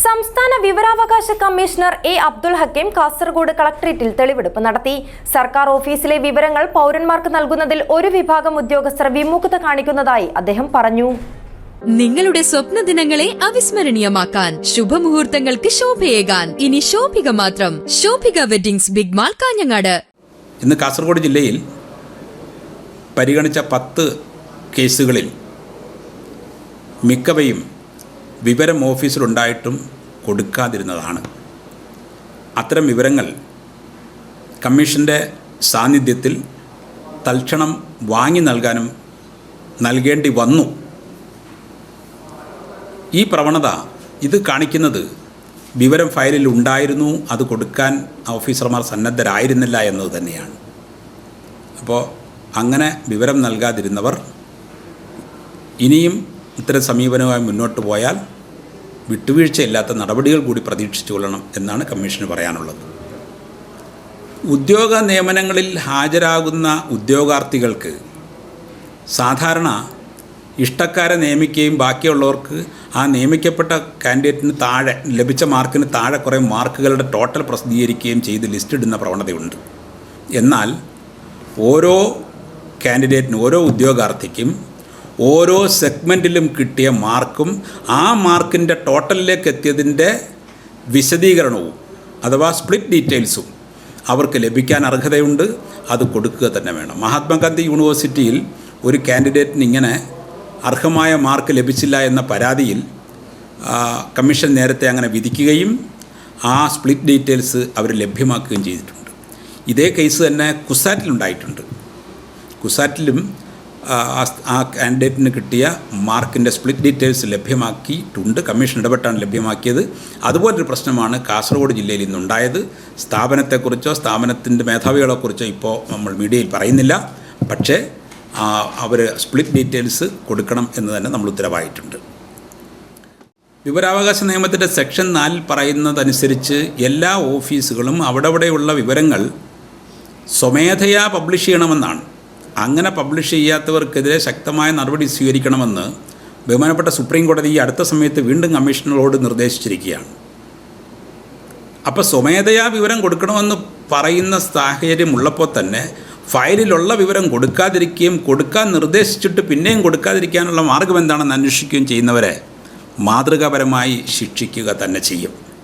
സംസ്ഥാന വിവരാവകാശ commissioner A Abdul Hakeem Kasaragod കളക്ടറേറ്റിൽ തെളിവെടുപ്പ് നടത്തി. സർക്കാർ ഓഫീസിലെ വിവരങ്ങൾ പൗരന്മാർക്ക് നൽകുന്നതിൽ ഒരു വിഭാഗം ഉദ്യോഗസ്ഥർ വിമുഖത കാണിക്കുന്നതായി അദ്ദേഹം പറഞ്ഞു. നിങ്ങളുടെ സ്വപ്ന ദിനങ്ങളെ അവിസ്മരണീയമാക്കാൻ ശുഭമുഹൂർത്തങ്ങൾക്ക് ശോഭയേകാൻ. ഇനി ശോഭിക മാത്രം. Shobika weddings big mall Kanhangad. ഇന്ന് കാസർഗോഡ് ജില്ലയിൽ പരിഗണിച്ച പത്ത് കേസുകളിൽ മിക്കവയും വിവരം ഓഫീസിലുണ്ടായിട്ടും കൊടുക്കാതിരുന്നതാണ്. അത്തരം വിവരങ്ങൾ കമ്മീഷന്റെ സാന്നിധ്യത്തിൽ തൽക്ഷണം വാങ്ങി നൽകാനും നൽകേണ്ടി വന്നു. ഈ പ്രവണത ഇത് കാണിക്കുന്നത് വിവരം ഫയലിൽ ഉണ്ടായിരുന്നു അത് കൊടുക്കാൻ ഓഫീസർമാർ സന്നദ്ധരായിരുന്നില്ല എന്നത് തന്നെയാണ്. അപ്പോൾ അങ്ങനെ വിവരം നൽകാതിരുന്നവർ ഇനിയും ഇത്തരം സമീപനവുമായി മുന്നോട്ട് പോയാൽ വിട്ടുവീഴ്ചയില്ലാത്ത നടപടികൾ കൂടി പ്രതീക്ഷിച്ചു കൊള്ളണം എന്നാണ് കമ്മീഷന് പറയാനുള്ളത്. ഉദ്യോഗ നിയമനങ്ങളിൽ ഹാജരാകുന്ന ഉദ്യോഗാർത്ഥികൾക്ക് സാധാരണ ഇഷ്ടക്കാരെ നിയമിക്കുകയും ബാക്കിയുള്ളവർക്ക് ആ നിയമിക്കപ്പെട്ട കാൻഡിഡേറ്റിന് താഴെ ലഭിച്ച മാർക്കിന് താഴെ കുറേ മാർക്കുകളുടെ ടോട്ടൽ പ്രസിദ്ധീകരിക്കുകയും ചെയ്ത് ലിസ്റ്റ് ഇടുന്ന പ്രവണതയുണ്ട്. എന്നാൽ ഓരോ കാൻഡിഡേറ്റിനും ഓരോ ഉദ്യോഗാർത്ഥിക്കും ഓരോ സെഗ്മെന്റിലും കിട്ടിയ മാർക്കും ആ മാർക്കിന്റെ ടോട്ടലിലേക്ക് എത്തിയതിന്റെ വിശദീകരണവും അഥവാ സ്പ്ലിറ്റ് ഡീറ്റെയിൽസും അവർക്ക് ലഭിക്കാൻ അർഹതയുണ്ട്. അത് കൊടുക്കുക തന്നെ വേണം. മഹാത്മാഗാന്ധി യൂണിവേഴ്സിറ്റിയിൽ ഒരു കാൻഡിഡേറ്റിന് ഇങ്ങനെ അർഹമായ മാർക്ക് ലഭിച്ചില്ല എന്ന പരാതിയിൽ കമ്മീഷൻ നേരത്തെ അങ്ങനെ വിധിക്കുകയും ആ സ്പ്ലിറ്റ് ഡീറ്റെയിൽസ് അവർ ലഭ്യമാക്കുകയും ചെയ്തിട്ടുണ്ട്. ഇതേ കേസ് തന്നെ കുസാറ്റിലുണ്ടായിട്ടുണ്ട്. കുസാറ്റിലും ആ, കാൻഡിഡേറ്റിന് കിട്ടിയ മാർക്കിന്റെ സ്പ്ലിറ്റ് ഡീറ്റെയിൽസ് ലഭ്യമാക്കിയിട്ടുണ്ട്. കമ്മീഷൻ ഇടപെട്ടാണ് ലഭ്യമാക്കിയത്. അതുപോലൊരു പ്രശ്നമാണ് കാസർഗോഡ് ജില്ലയിൽ ഇന്നുണ്ടായത്. സ്ഥാപനത്തെക്കുറിച്ചോ സ്ഥാപനത്തിന്റെ മേധാവികളെക്കുറിച്ചോ ഇപ്പോൾ നമ്മൾ മീഡിയയിൽ പറയുന്നില്ല. പക്ഷേ അവർ സ്പ്ലിറ്റ് ഡീറ്റെയിൽസ് കൊടുക്കണം എന്ന് തന്നെ നമ്മൾ ഉത്തരവായിട്ടുണ്ട്. വിവരാവകാശ നിയമത്തിന്റെ സെക്ഷൻ നാലിൽ പറയുന്നതനുസരിച്ച് എല്ലാ ഓഫീസുകളും അവിടെ അവിടെയുള്ള വിവരങ്ങൾ സ്വമേധയാ പബ്ലിഷ് ചെയ്യണമെന്നാണ്. അങ്ങനെ പബ്ലിഷ് ചെയ്യാത്തവർക്കെതിരെ ശക്തമായ നടപടി സ്വീകരിക്കണമെന്ന് ബഹുമാനപ്പെട്ട സുപ്രീം കോടതി ഈ അടുത്ത സമയത്ത് വീണ്ടും കമ്മീഷണറോട് നിർദ്ദേശിച്ചിരിക്കുകയാണ്. അപ്പോൾ സ്വമേധയാ വിവരം കൊടുക്കണമെന്ന് പറയുന്ന സാഹചര്യമുള്ളപ്പോൾ തന്നെ ഫയലിലുള്ള വിവരം കൊടുക്കാതിരിക്കുകയും കൊടുക്കാൻ നിർദ്ദേശിച്ചിട്ട് പിന്നെയും കൊടുക്കാതിരിക്കാനുള്ള മാർഗം എന്താണെന്ന് അന്വേഷിക്കുകയും ചെയ്യുന്നവരെ മാതൃകാപരമായി ശിക്ഷിക്കുക തന്നെ ചെയ്യും.